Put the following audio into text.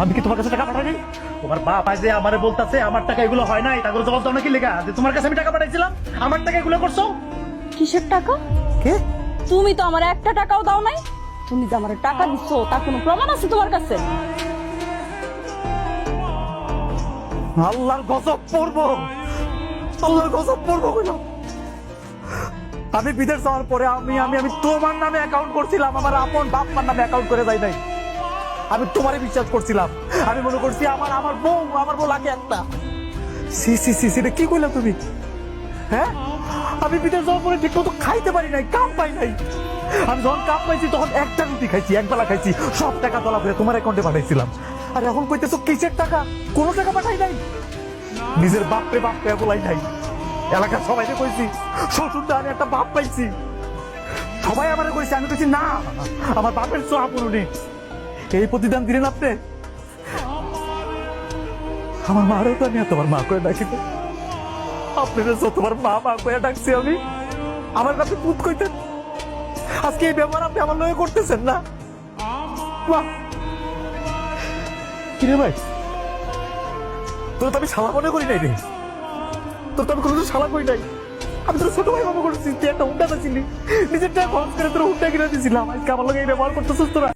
আমি কি তোমার কাছে টাকা পাঠাইনি? তোমার বাপ আজ আমারে বলতাছে আমার টাকা এগুলো হয় নাই। টাকা জবাব দাও নাকি লেখা যে তোমার কাছে আমি টাকা পাঠাইছিলাম আমার টাকা এগুলো করছ? কিসের টাকা? কে? তুমি তো আমার একটা টাকাও দাও নাই। তুমি যে আমার টাকা দিচ্ছ তার কোনো প্রমাণ আছে তোমার কাছে? আল্লাহর গজব পড়ব। আল্লাহর গজব পড়ব কেন আমি বিদেশ যাওয়ার পরে আমি আমি আমি তোমার নামে অ্যাকাউন্ট করছিলাম আমার আপন বাপমার নামে অ্যাকাউন্ট করে যাই নাই। আমি তোমারে বিশ্বাস করছিলাম। আমি মনে করছি আমার আমার বউ আমার বউ লাগে একটা। সি সি সি সি রে, কি করলাম তুমি? হ্যাঁ? আমি বিদেশ যাওয়ার পরে ঠিক মতো খাইতে পারি নাই কাম পাই নাই। আমি যখন কাম পাইছি তখন একটা রুটি খাইছি একবেলা খাইছি সব টাকা তোলা করে তোমার অ্যাকাউন্টে পাঠাইছিলাম। আর এখন কইতেছো কিসের টাকা? কোনো টাকা পাঠাই নাই। নিজের বাপরে বাপরে বলাই নাই। এলাকার সবাইকে কইছি শ্বশুর আমি একটা বাপ পাইছি। সবাই আমার কইছে আমি কইছি না আমার বাপের চোয়া পুরুনি এই প্রতিদান দিলেন আপনি? আমার মারও তো আমি তোমার মা করে ডাকি না। আপনাদের যতবার মা মা করে ডাকছি আমি। আমার কাছে পুত কইতেন। আজকে এই ব্যবহার আপনি আমার লয়ে করতেছেন না। কিরে ভাই? তোর তো আমি শালা মনে করি নাই রে। তোর তো আমি কোনো শালা করি নাই। আমি তোর ছোট ভাই বাবা করেছি, তুই একটা হুন্ডা ছিলি নিজের টাকা খরচ করে তোর হুন্ডা কিনে দিয়েছিলাম। আজকে আমার লোক এই ব্যবহার করতেছিস তোরা।